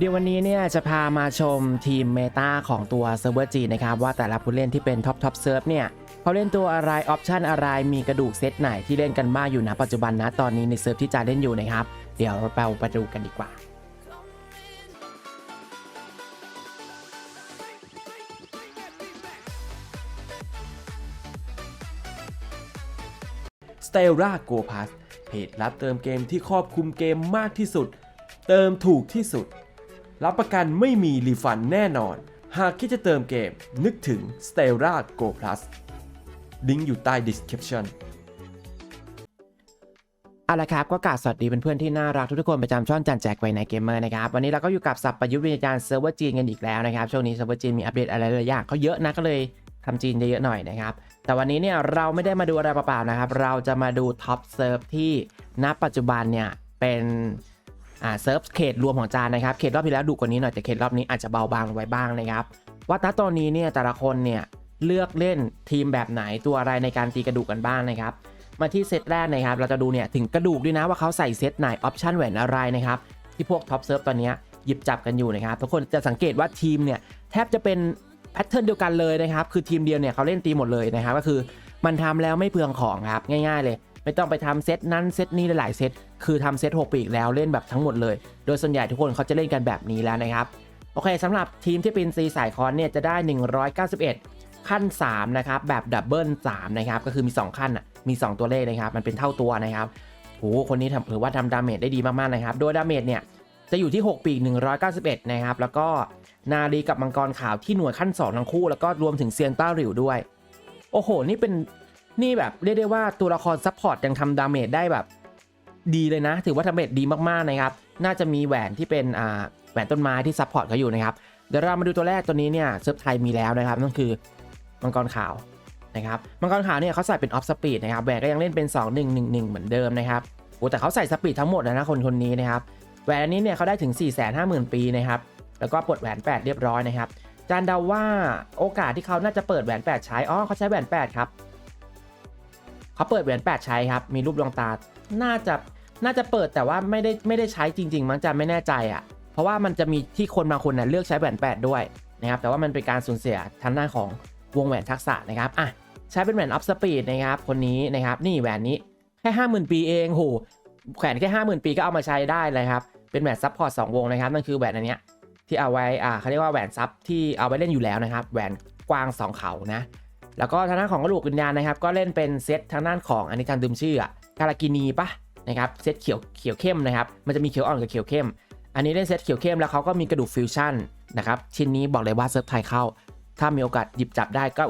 เดี๋ยววันนี้เนี่ยจะพามาชมทีมเมตาของตัวเซิร์ฟเวอร์จีนะครับ ว่าแต่ละผู้เล่นที่เป็นท็อปท็อปเซิร์ฟเนี่ยเขาเล่นตัวอะไร ออปชันอะไรมีกระดูกเซตไหนที่เล่นกันบ้างอยู่นะปัจจุบันนะตอนนี้ในเซิร์ฟที่จะเล่นอยู่นะครับ เดี๋ยวเราไปดูกันดีกว่า s t e l l a Go Pass เพจรับเติมเกมที่ครอบคลุมเกมมากที่สุด เติมถูกที่สุด รับประกันไม่มีรีฟันแน่นอน หากคิดจะเติมเกม นึกถึง s t e l l a Go Plus ลิงก์อยู่ใต้ description เอาละครับ ก็กราบสวัสดีเเพื่อนๆที่น่ารักทุกคนประจำช่องจันแจกไว้ในเกมเมอร์นะครับ วันนี้เราก็อยู่กับสับประยุทธ์วิญญาณเซิร์ฟเวอร์จีนกันอีกแล้วนะครับ ช่วงนี้เซิร์ฟเวอร์จีนมีอัปเดตอะไรหลายอย่างเขาเยอะนะก็เลยทำจีนเยอะๆหน่อยนะครับ แต่วันนี้เนี่ยเราไม่ได้มาดูอะไรเปล่าๆนะครับ เราจะมาดูท็อปเซิร์ฟที่ณปัจจุบันเนี่ยเป็น อ่าเซิร์ฟเขตรวมของจานนะครับเขตรอบที่แล้วดุกว่านี้หน่อยแต่เขตรอบนี้อาจจะเบาบางลงไว้บ้างนะครับว่าณตอนนี้เนี่ยแต่ละคนเนี่ยเลือกเล่นทีมแบบไหนตัวอะไรในการตีกระดูกกันบ้างนะครับมาที่เซตแรกนะครับเราจะดูเนี่ยถึงกระดูกด้วยนะว่าเขาใส่เซตไหนออปชันแหวนอะไรนะครับที่พวกท็อปเซิร์ฟตอนนี้หยิบจับกันอยู่นะครับทุกคนจะสังเกตว่าทีมเนี่ยแทบจะเป็นแพทเทิร์นเดียวกันเลยนะครับคือทีมเดียวเนี่ยเขาเล่นตีหมดเลยนะครับก็คือมันทำแล้วไม่เปลืองของครับง่าย ๆ เลย ไม่ต้องไปทำเซตนั้นเซตนี้หลายๆเซต คือทำเซต6ปีกแล้วเล่นแบบทั้งหมดเลย โดยส่วนใหญ่ทุกคนเขาจะเล่นกันแบบนี้แล้วนะครับ โอเคสำหรับทีมที่เป็นซีสายคอนเนี่ยจะได้ 191 ขั้น 3 นะครับ แบบดับเบิล3นะครับ ก็คือมี 2 ขั้นมี 2 ตัวเลขนะครับ มันเป็นเท่าตัวนะครับโหคนนี้ถือว่าทำดาเมจได้ดีมากๆนะครับ โดยดาเมจเนี่ยจะอยู่ที่ 6 ปีก 191 นะครับ แล้วก็นารีกับมังกรขาวที่หน่วยขั้น 2 ทั้งคู่ แล้วก็รวมถึงเซียนต้าหริวด้วย โอ้โห นี่เป็น นี่แบบเรียกได้ว่าตัวละครซัพพอร์ตยังทำดาเมจได้แบบ ดีเลยนะ ถือว่าดาเมจดีมากๆนะครับ น่าจะมีแหวนที่เป็นแหวนต้นไม้ที่ซัพพอร์ตเขาอยู่นะครับ เดี๋ยวเรามาดูตัวแรกตัวนี้เนี่ยเซิร์ฟไทยมีแล้วนะครับนั่นคือมังกรขาวนะครับมังกรขาวเนี่ยเขาใส่เป็นออฟสปีดนะครับแหวนก็ยังเล่นเป็น 2 1 1 1 เหมือนเดิมนะครับโอ้แต่เขาใส่สปีดทั้งหมดนะนะคนคนนี้นะครับแหวนอันนี้เนี่ยเขาได้ถึง 4 5 0 0 0 0 ปีนะครับแล้วก็ปลดแหวน 8 เรียบร้อยนะครับจานเดาว่าโอกาสที่เขาน่าจะเปิดแหวน 8 ใช้อ๋อเขาใช้แหวน 8 ครับเขาเปิดแหวน 8 ใช้ครับมีรูปดวงตาน่าจะ น่าจะเปิดแต่ว่าไม่ได้ไม่ได้ใช้จริง ๆ มั้งจะไม่แน่ใจอะ เพราะว่ามันจะมีที่คนบางคนนะเลือกใช้แหวน8ด้วยนะครับแต่ว่ามันเป็นการสูญเสียทางด้านของวงแหวนทักษะนะครับอะใช้เป็นแหวนอัพสปีดนะครับคนนี้นะครับนี่แหวนนี้แค่ห้าหมื่นปีเองโหแขวนแค่ห้าหมื่นปีก็เอามาใช้ได้เลยครับเป็นแหวนซับพอร์ตสองวงนะครับนั่นคือแหวนอันเนี้ยที่เอาไว้อ่าเขาเรียกว่าแหวนซับที่เอาไว้เล่นอยู่แล้วนะครับแหวนกว้างสองเขานะแล้วก็ทางด้านของกระดูกวิญญาณนะครับ ก็เล่นเป็นเซตทางด้านของอันนี้การดื่มชื่ออะกาลากินีปะ นะครับเซตเขียวเขียวเข้มนะครับมันจะมีเขียวอ่อนกับเขียวเข้ม อันนี้เล่นเซตเขียวเข้มแล้วเขาก็มีกระดูกฟิวชั่นนะครับชิ้นนี้บอกเลยว่าเซิร์ฟไทยเข้า ถ้ามีโอกาสหยิบจับได้ก็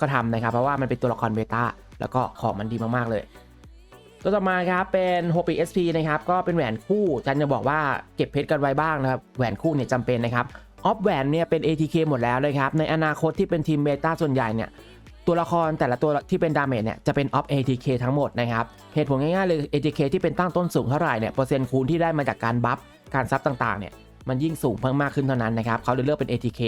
ก็ทำนะครับ เพราะว่ามันเป็นตัวละครเบต้าแล้วก็ของมันดีมากๆเลยตัวต่อมาครับเป็นโฮปี SP นะครับก็เป็นแหวนคู่จันจะบอกว่าเก็บเพชรกันไว้บ้างนะครับแหวนคู่เนี่ยจำเป็นนะครับออฟแหวนเนี่ยเป็น ATK หมดแล้วเลยครับในอนาคตที่เป็นทีมเบต้าส่วนใหญ่เนี่ย ตัวละครแต่ละตัวที่เป็นดาเมจเนี่ยจะเป็นออฟ ATK ทั้งหมดนะครับเหตุผลง่ายๆเลย ATK ที่เป็นตั้งต้นสูงเท่าไหร่เนี่ยเปอร์เซ็นต์คูณที่ได้มาจากการบัฟการซับต่างๆเนี่ยมันยิ่งสูงเพิ่มมากขึ้นเท่านั้นนะครับเขาเลยเลือกเป็น ATK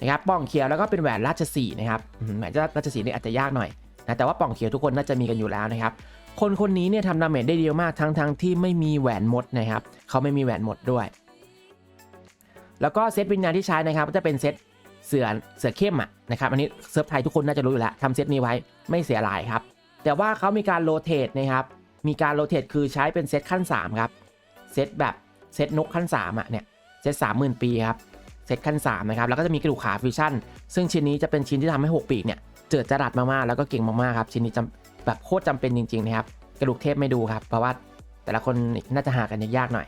นะครับป่องเขียวแล้วก็เป็นแหวนราชสีนะครับแหวนราชสีนี่อาจจะยากหน่อยนะแต่ว่าป่องเขียวทุกคนน่าจะมีกันอยู่แล้วนะครับคนคนนี้เนี่ยทำดาเมจได้ดีมากทั้งทั้งที่ไม่มีแหวนมดนะครับเขาไม่มีแหวนมดด้วย แล้วก็เซตวิญญาณที่ใช้นะครับก็จะเป็นเซต เสือเสือเข้มอะนะครับอันนี้เซิร์ฟไทยทุกคนน่าจะรู้อยู่แล้วทำเซตนี้ไว้ไม่เสียหลายครับ แต่ว่าเขามีการโรเตทนะครับ มีการโรเตทคือใช้เป็นเซตขั้น 3 ครับ เซตแบบเซตนกขั้น 3 อะเนี่ย เซตสามหมื่นปีครับ เซตขั้น 3 นะครับ แล้วก็จะมีกระดูกขาฟิวชั่น ซึ่งชิ้นนี้จะเป็นชิ้นที่ทำให้ 6 ปีกเนี่ย เจิดจรัสมากๆ แล้วก็เก่งมากๆครับ ชิ้นนี้จำแบบโคตรจำเป็นจริงๆนะครับ กระดูกเทพไม่ดูครับ เพราะว่าแต่ละคนน่าจะหากันยากๆหน่อย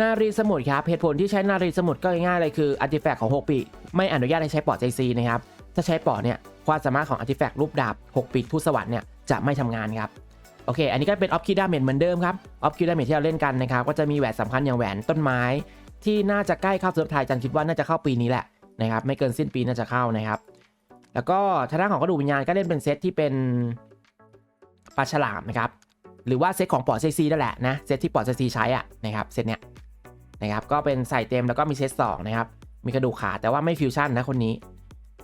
นารีสมุทรครับ เหตุผลที่ใช้นารีสมุทรก็ง่ายๆเลยคืออาร์ติแฟกต์ของ 6 ปี ไม่อนุญาตให้ใช้ปอดใจซีนะครับ ถ้าใช้ปอดเนี่ยความสามารถของอาร์ติแฟกต์รูปดาบ 6 ปีกทูตสวรรค์เนี่ยจะไม่ทำงานครับโอเค อันนี้ก็เป็นออฟคิดาเมจเหมือนเดิมครับออฟคิดาเมจที่เราเล่นกันนะครับ ก็จะมีแหวนสำคัญอย่างแหวนต้นไม้ ที่น่าจะใกล้เข้าเซิร์ฟไทยจันคิดว่าน่าจะเข้าปีนี้แหละนะครับ ไม่เกินสิ้นปีน่าจะเข้านะครับ แล้วก็ทางด้านของกระดูกวิญญาณก็เล่นเป็นเซตที่เป็นปลาฉลามนะครับ หรือว่าเซตของปอดเซซีนั่นแหละนะ เซตที่ปอดเซซีใช้อะนะครับ เซตเนี้ยนะครับ ก็เป็นใส่เต็มแล้วก็มีเซตสองนะครับ มีกระดูกขาแต่ว่าไม่ฟิวชั่นนะคนนี้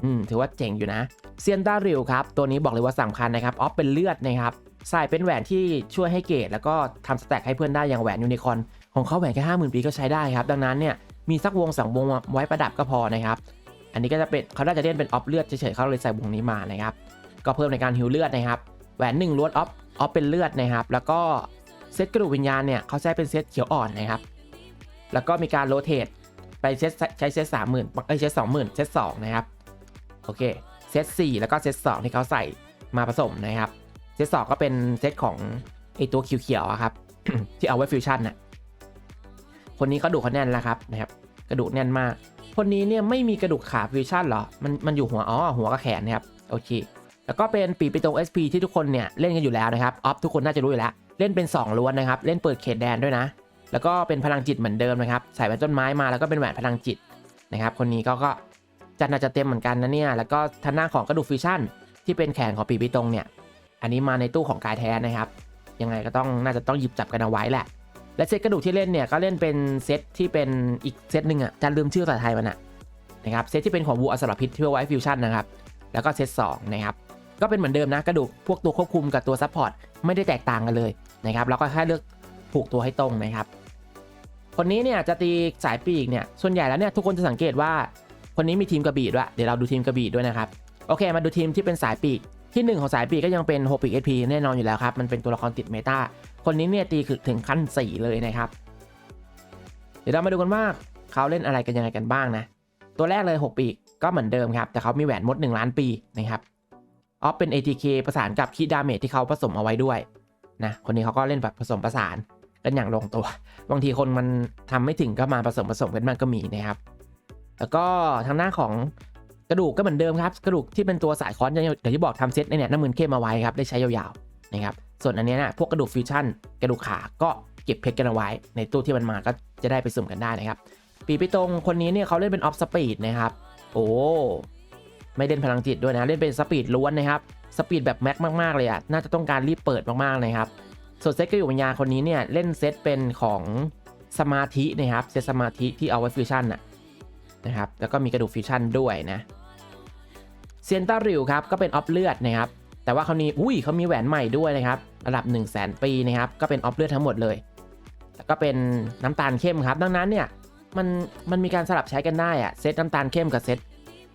อืมถือว่าเจ๋งอยู่นะ เซียนต้าริวครับ ตัวนี้บอกเลยว่าสำคัญนะครับ ออฟเป็นเลือดนะครับใส่เป็นแหวนที่ช่วยให้เกรดแล้วก็ทำสแต็กให้เพื่อนได้อย่างแหวนยูนิคอร์นของเขาแหวนแค่ห้าหมื่นปีก็ใช้ได้ครับ ดังนั้นเนี่ยมีสักวงสองวงไว้ประดับก็พอนะครับ อันนี้ก็จะเป็นเขาน่าจะเล่นเป็นออฟเลือดเฉยๆเขาเลยใส่วงนี้มานะครับ ก็เพิ่มในการฮิวเลือดนะครับ แหวนหนึ่งล้วนออฟออฟเป็นเลือดนะครับ แล้วก็เซตกระดูกวิญญาณเนี่ยเขาใช้เป็นเซตเขียวอ่อนนะครับ แล้วก็มีการโรเตท ไปเซตใช้เซตสามหมื่นไอยเซตสองหมื่นเซตสองนะครับโอเคเซต4แล้วก็เซต2ที่เขาใส่มาผสมนะครับเซต2ก็เป็นเซตของไอตัวเขียวๆอะครับที่เอาไว้ฟิวชั่นน่ะคนนี้กระดูกเขาแน่นแล้วครับนะครับ กระดูกแน่นมาก คนนี้เนี่ยไม่มีกระดูกขาฟิวชั่นเหรอ มันมันอยู่หัวอ๋อหัวกับแขนนะครับโอเคแล้วก็เป็นปีปิโต SP ที่ทุกคนเนี่ยเล่นกันอยู่แล้วนะครับออฟทุกคนน่าจะรู้อยู่แล้ว เล่นเป็น 2ล้วนนะครับ เล่นเปิดเขตแดนด้วยนะ แล้วก็เป็นพลังจิตเหมือนเดิมนะครับ ใส่แหวนต้นไม้มาแล้วก็เป็นแหวนพลังจิตนะครับคนนี้ก็ก็จัดหนาจะเต็มเหมือนกันนะเนี่ยแล้วก็ทางหน้าของกระดูกฟิวชั่น ที่เป็นแขนของปีปิตงเนี่ยอันนี้มาในตู้ของกายแท้นะครับ ยังไงก็ต้องน่าจะต้องหยิบจับกันเอาไว้แหละ และเซตกระดูกที่เล่นเนี่ยก็เล่นเป็นเซตที่เป็นอีกเซตหนึ่งอะจะลืมชื่อภาษาไทยมันอะนะครับเซตที่เป็นของวูอสรพิษที่เอาไว้ฟิวชั่นนะครับแล้วก็เซตสองนะครับก็เป็นเหมือนเดิมนะกระดูกพวกตัวควบคุมกับตัวซัพพอร์ตไม่ได้แตกต่างกันเลยนะครับแล้วก็แค่เลือกผูกตัวให้ตรงนะครับ คนนี้เนี่ยจะตีสายปีกเนี่ยส่วนใหญ่แล้วเนี่ยทุกคนจะสังเกตว่า คนนี้มีทีมกระบี่ด้วยเดี๋ยวเราดูทีมกระบี่ด้วยนะครับโอเค มาดูทีมที่เป็นสายปีกที่ 1 ของสายปีกก็ยังเป็นโฮปิกเอพีแน่นอนอยู่แล้วครับ มันเป็นตัวละครติดเมตาคนนี้เนี่ยตีถึงขั้น 4 เลยนะครับ เดี๋ยวเรามาดูกันว่าเขาเล่นอะไรกันยังไงกันบ้างนะ ตัวแรกเลย 6 ปีกก็เหมือนเดิมครับ แต่เขามีแหวนมด 1 ล้านปีนะครับออฟเป็น ATK ประสานกับคีดาเมจที่เขาผสมเอาไว้ด้วยนะคนนี้เขาก็เล่นแบบผสมประสาน กันอย่างลงตัว บางทีคนมันทำไม่ถึงก็มาผสมผสมกันมันก็มีนะครับ แล้วก็ทางหน้าของกระดูกก็เหมือนเดิมครับ กระดูกที่เป็นตัวสายคอนอย่างอย่างที่บอกทำเซตเนี่ยน้ำมือเข้มมาไว้ครับได้ใช้ยาวๆนะครับส่วนอันนี้นะพวกกระดูกฟิวชั่นกระดูกขาก็เก็บเพชรกันเอาไว้ ในตู้ที่มันมาก็จะได้ไปสุ่มกันได้นะครับ ปีไปตรงคนนี้เนี่ยเขาเล่นเป็นออฟสปีดนะครับโอ้ไม่เล่นพลังจิตด้วยนะ เล่นเป็นสปีดล้วนนะครับ สปีดแบบแม็กมากๆเลยอะ น่าจะต้องการรีบเปิดมากๆเลยครับ ส่วนเซตกระดูกวิญญาณคนนี้เนี่ยเล่นเซตเป็นของสมาธินะครับเซตสมาธิที่เอาไว้ฟิวชั่นน่ะนะครับแล้วก็มีกระดูกฟิวชั่นด้วยนะเซียนต้าริวครับก็เป็นออฟเลือดนะครับแต่ว่าเขานี้อุ้ยเขามีแหวนใหม่ด้วยนะครับระดับ 1 0 0 0 0แปีนะครับก็เป็นออฟเลือดทั้งหมดเลยแล้วก็เป็นน้ำตาลเข้มครับ ดังนั้นเนี่ยมันมันมีการสลับใช้กันได้อะเซตน้ำตาลเข้มกับเซต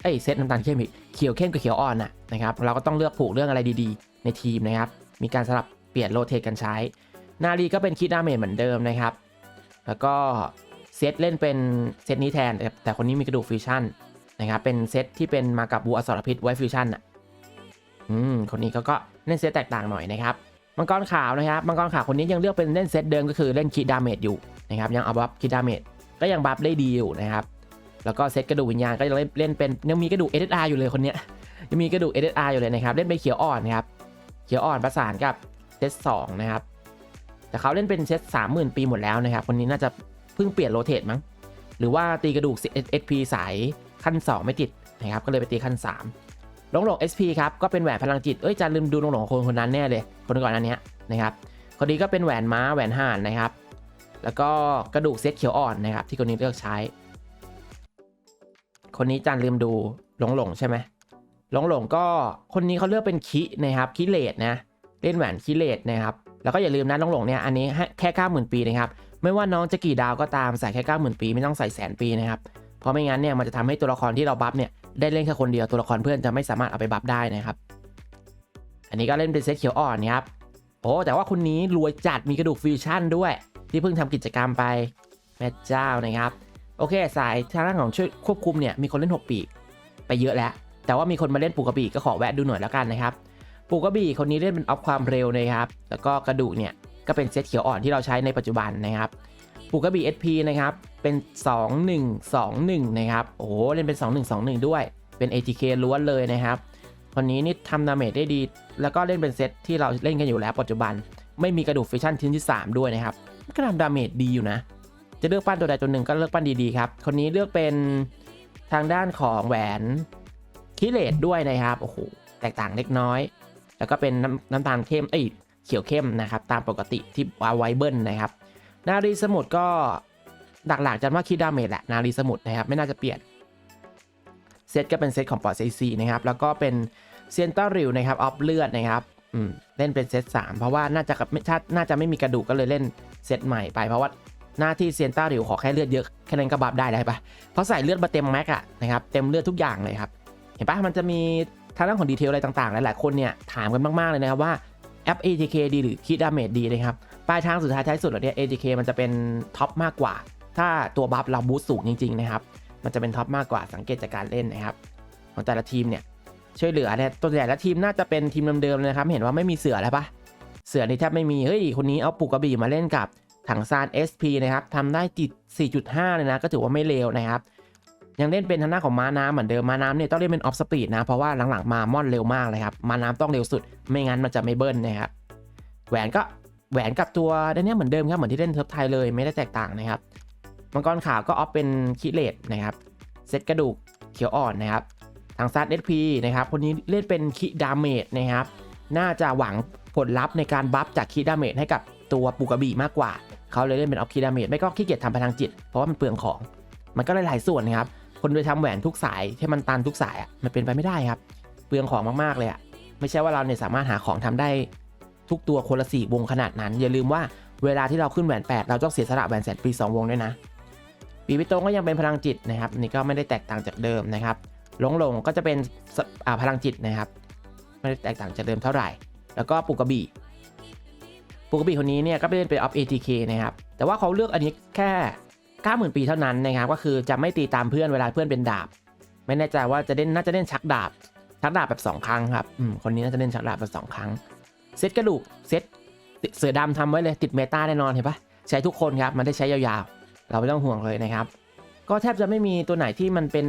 เอ้ยเซตน้ำตาลเข้มอีกเขียวเข้มกับเขียวอ่อนนะนะครับเราก็ต้องเลือกผูกเรื่องอะไรดีๆ ในทีมนะครับมีการสลับ เปลี่ยนโรเทตกันใช้ นารีก็เป็นคิดดาเมจเหมือนเดิมนะครับ แล้วก็เซตเล่นเป็นเซตนี้แทนแต่แต่คนนี้มีกระดูกฟิวชั่นนะครับ เป็นเซตที่เป็นมากับบูอสรพิษไวฟิวชั่นอะ อืม คนนี้เขาก็เล่นเซตแตกต่างหน่อยนะครับ มังกรขาวนะครับ มังกรขาวคนนี้ยังเลือกเป็นเล่นเซตเดิมก็คือเล่นคิดดาเมจอยู่นะครับ ยังเอาบัฟคิดดาเมจ ก็ยังบัฟได้ดีอยู่นะครับ แล้วก็เซตกระดูกวิญญาณก็ยังเล่นเล่นเป็นยังมีกระดูก SSR อยู่เลยคนเนี้ย ยังมีกระดูก SSR อยู่เลยนะครับ เล่นเป็นเขียวอ่อนนะครับ เขียวอ่อนประสานกับ เซตสองนะครับ แต่เขาเล่นเป็นเซตสามหมื่นปีหมดแล้วนะครับ คนนี้น่าจะเพิ่งเปลี่ยนโรเตทมั้ง หรือว่าตีกระดูก SP สายขั้น 2 ไม่ติดนะครับ ก็เลยไปตีขั้น3หลงหลง SP ครับ ก็เป็นแหวนพลังจิต เอ้ยจะลืมดูหลงหลงคนคนนั้นแน่เลย คนก่อนอันเนี้ยนะครับ คนนี้ก็เป็นแหวนม้าแหวนห่านนะครับ แล้วก็กระดูกเซตเขียวอ่อนนะครับ ที่คนนี้เลือกใช้ คนนี้จันลืมดูหลงหลงใช่ไหมหลงหลงก็คนนี้เขาเลือกเป็นคินะครับคิเลตนะ เล่นแหวนคิเลตนะครับ แล้วก็อย่าลืมนะหลงหลงเนี่ยอันนี้แค่90,000 ปีนะครับ ไม่ว่าน้องจะกี่ดาวก็ตามใส่แค่90,000 ปีไม่ต้องใส่แสนปีนะครับ เพราะไม่งั้นเนี่ยมันจะทำให้ตัวละครที่เราบัฟเนี่ยได้เล่นแค่คนเดียวตัวละครเพื่อนจะไม่สามารถเอาไปบัฟได้นะครับ อันนี้ก็เล่นเป็นเซตเขียวอ่อนนะครับ โอ้แต่ว่าคนนี้รวยจัดมีกระดูกฟิวชั่นด้วย ที่เพิ่งทำกิจกรรมไปแม่เจ้านะครับ โอเค สายทางด้านของช่วยควบคุมเนี่ยมีคนเล่น 6 ปีก ไปเยอะแล้ว แต่ว่ามีคนมาเล่นปูกระบี่ก็ขอแวะดูหน่อยแล้วกันนะครับ ปูกระบี่คนนี้เล่นเป็นออฟความเร็วนะครับ แล้วก็กระดูกเนี่ยก็เป็นเซตเขียวอ่อนที่เราใช้ในปัจจุบันนะครับ ปูกระบี่ SP นะครับ เป็น 2121 นะครับ โอ้โห เล่นเป็น 2121 ด้วย เป็น ATK ล้วนเลยนะครับ คนนี้นี่ทำดาเมจได้ดี แล้วก็เล่นเป็นเซตที่เราเล่นกันอยู่แล้วปัจจุบัน ไม่มีกระดูกฟิชชั่นชิ้นที่ 3 ด้วยนะครับ ก็ทำดาเมจดีอยู่นะ จะเลือกปั้นตัวใดตัวหนึ่งก็เลือกปั้นดีๆครับ คนนี้เลือกเป็นทางด้านของแหวนคิเลตด้วยนะครับ โอ้โห แตกต่างเล็กน้อย แล้วก็เป็นน้ำน้ำตาลเข้มเอ้ยเขียวเข้มนะครับ ตามปกติที่เอาไวเบิ้ลนะครับ นารีสมุทรก็หลักๆจะว่าคิดดาเมจแหละนารีสมุทรนะครับ ไม่น่าจะเปลี่ยน เซตก็เป็นเซตของปอดซีซีนะครับ แล้วก็เป็นเซียนต้าริวนะครับออฟเลือดนะครับอืมเล่นเป็นเซต3เพราะว่าน่าจะไม่ชาน่าจะไม่มีกระดูกก็เลยเล่นเซตใหม่ไปเพราะว่าหน้าที่เซียนต้าริวขอแค่เลือดเยอะแค่นั้นก็บัฟได้ได้ปะเพราะใส่เลือดมาเต็มแม็กอะนะครับเต็มเลือดทุกอย่างเลยครับเห็นปะมันจะมี ทางด้านของดีเทลอะไรต่างๆ หลายๆคนเนี่ยถามกันมากๆเลยนะครับว่าแอป ATK ดีหรือคิดดาเมจดีนะครับปลายทางสุดท้ายท้ายสุดแล้วเนี่ย ATK มันจะเป็นท็อปมากกว่า ถ้าตัวบัฟเราบูสต์สูงจริงๆนะครับมันจะเป็นท็อปมากกว่าสังเกตจากการเล่นนะครับของแต่ละทีมเนี่ยช่วยเหลือเนี่ยตัวใหญ่ละทีมน่าจะเป็นทีมเดิมๆเลยนะครับ เห็นว่าไม่มีเสือแล้วปะเสือนี่แทบไม่มีเฮ้ยคนนี้เอาปุกกระบี่มาเล่นกับถังซาน SP นะครับทำได้จิต4.5 เลยนะก็ถือว่าไม่เลวนะครับ ยังเล่นเป็นทางหน้าของม้าน้ำเหมือนเดิมม้าน้ำเนี่ยต้องเล่นเป็นออฟสปีดนะ เพราะว่าหลังๆมาม่อนเร็วมากเลยครับม้าน้ำต้องเร็วสุด ไม่งั้นมันจะไม่เบิ้ลนะครับแหวนก็แหวนกับตัวด้านเนี้ยเหมือนเดิมครับเหมือนที่เล่นเทิร์ฟไทยเลยไม่ได้แตกต่างนะครับมังกรขาวก็ออฟเป็นคิเลตนะครับเซตกระดูกเขียวอ่อนนะครับทางซัดเอพีนะครับคนนี้เล่นเป็นคิดาเมจนะครับน่าจะหวังผลลัพธ์ในการบัฟจากคิดาเมจให้กับตัวปูกระบี่มากกว่า เขาเลยเล่นเป็นออฟคิดาเมจไม่ก็ขี้เกียจทำพลังจิต เพราะว่ามันเปลืองของ มันก็หลายๆส่วนนะครับ คนไปทำแหวนทุกสายให้มันตันทุกสายอะมันเป็นไปไม่ได้ครับ เปลืองของมากๆเลยอะไม่ใช่ว่าเราเนี่ยสามารถหาของทำได้ ทุกตัวคนละสี่วงขนาดนั้น อย่าลืมว่าเวลาที่เราขึ้นแหวน8เราต้องเสียสละแหวนแสนปี2วงด้วยนะปีพิโตงก็ยังเป็นพลังจิตนะครับนี่ก็ไม่ได้แตกต่างจากเดิมนะครับหลงหลงก็จะเป็นอ่าพลังจิตนะครับไม่ได้แตกต่างจากเดิมเท่าไหร่ แล้วก็ปุกกระบีปุกกระบีคนนี้เนี่ยก็ไปเล่นเป็นออฟ ATK นะครับแต่ว่าเขาเลือกอันนี้แค่ 90,000 ปีเท่านั้นนะครับก็คือจะไม่ตีตามเพื่อนเวลาเพื่อนเป็นดาบ ไม่แน่ใจว่าจะเล่นน่าจะเล่นชักดาบ ชักดาบแบบ 2 ครั้งครับอืมคนนี้น่าจะเล่นชักดาบแบบ2ครั้งเซตกระดูกเซตเสือดำทำไว้เลยติดเมตาแน่นอนเห็นปะใช้ทุกคนครับมันได้ใช้ยาวๆ เราไม่ต้องห่วงเลยนะครับ ก็แทบจะไม่มีตัวไหนที่มันเป็น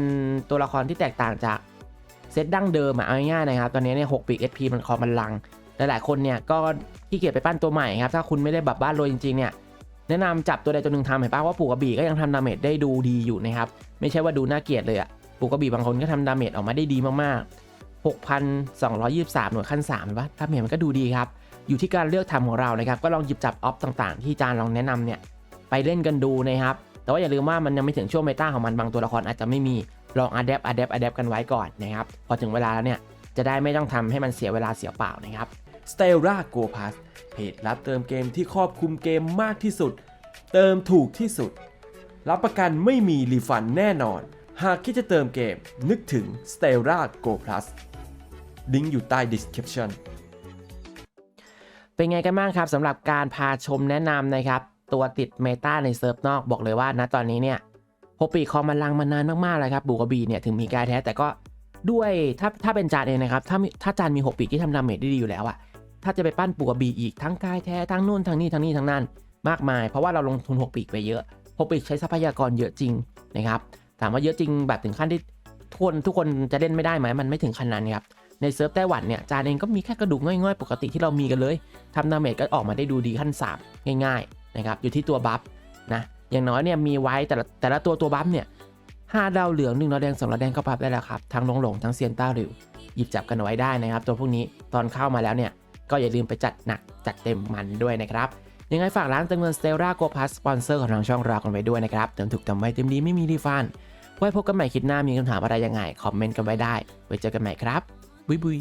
ตัวละครที่แตกต่างจากเซตดั้งเดิมอะเอาง่ายๆนะครับตอนนี้เนี่ยหกปีก SP มันคอมันลังหลายๆคนเนี่ยก็ขี้เกียจไปปั้นตัวใหม่ครับถ้าคุณไม่ได้แบบบ้านโรยจริงๆเนี่ย แนะนำจับตัวใดตัวหนึ่งทำเห็นป่ะว่าปูกระบี่ก็ยังทำดาเมจได้ดูดีอยู่นะครับไม่ใช่ว่าดูน่าเกลียดเลยอะปูกระบี่บางคนก็ทำดาเมจออกมาได้ดีมากๆ 6,223 หน่วยขั้น3เห็นปะดาเมจมันก็ดูดีครับ อยู่ที่การเลือกทำของเรานะครับก็ลองหยิบจับออฟต่างๆ ที่จานลองแนะนำเนี่ยไปเล่นกันดูนะครับแต่ว่าอย่าลืมว่ามันยังไม่ถึงช่วงเมตาของมันบางตัวละครอาจจะไม่มีลองอัดแอปอัดแอปอัดแอปกันไว้ก่อนนะครับพอถึงเวลาแล้วเนี่ยจะได้ไม่ต้องทำให้มันเสียเวลาเสียเปล่านะครับ s t e l l a Go Pass เพจรับเติมเกมที่ครอบคลุมเกมมากที่สุด เติมถูกที่สุด รับประกันไม่มีรีฟันแน่นอน หากคิดจะเติมเกมนึกถึง s t e l l a Go Plus ลิงก์อยู่ใต้ description เป็นไงกันบ้างครับสำหรับการพาชมแนะนำนะครับ ตัวติดเมตาในเซิร์ฟนอกบอกเลยว่าณตอนนี้เนี่ยโฮปีคอมมันลังมานานมากๆเลยครับบูกบีเนี่ยถึงมีกายแท้แต่ก็ด้วยถ้าถ้าเป็นจานเองนะครับ ถ้าถ้าจานมีหกปีกที่ทำดาเมจได้ดีอยู่แล้วอะ ถ้าจะไปปั้นปูกระบีอีกทั้งกายแท้ทั้งนู่นทั้งนี่ทั้งนี่ทั้งนั่นมากมาย เพราะว่าเราลงทุนหกปีกไปเยอะหกปีกใช้ทรัพยากรเยอะจริงนะครับถามว่าเยอะจริงแบบถึงขั้นที่ทุกคนทุกคนจะเล่นไม่ได้ไหมมันไม่ถึงขนาดนั้นครับในเซิร์ฟไต้หวันเนี่ยจานเองก็มีแค่กระดูกง่อยๆ ปกติที่เรามีกันเลยทำดาเมจก็ออกมาได้ดูดีขั้น 3 ง่ายๆนะครับอยู่ที่ตัวบัฟนะอย่างน้อยเนี่ยมีไว้แต่ละแต่ละตัวตัวบัฟเนี่ยห้าดาวเหลืองหนึ่งดาวแดงสองดาวแดงก็บัฟได้แล้วครับทั้งหลงหลงทั้งเซียนต้าหริวหยิบจับกันไว้ได้นะครับ ตัวพวกนี้ตอนเข้ามาแล้วเนี่ย ก็อย่าลืมไปจัดหนักจัดเต็มมันด้วยนะครับ ยังไงฝากร้านเติมเงินสเตลล่าโกพัสสปอนเซอร์ของทางช่องเรากันไว้ด้วยนะครับเติมถูกเติมไวเต็มดีไม่มีรีฟันไว้พบกันใหม่คลิปหน้ามีคำถามอะไรยังไงคอมเมนต์กันไว้ได้ ไว้เจอกันใหม่ครับบุยบุย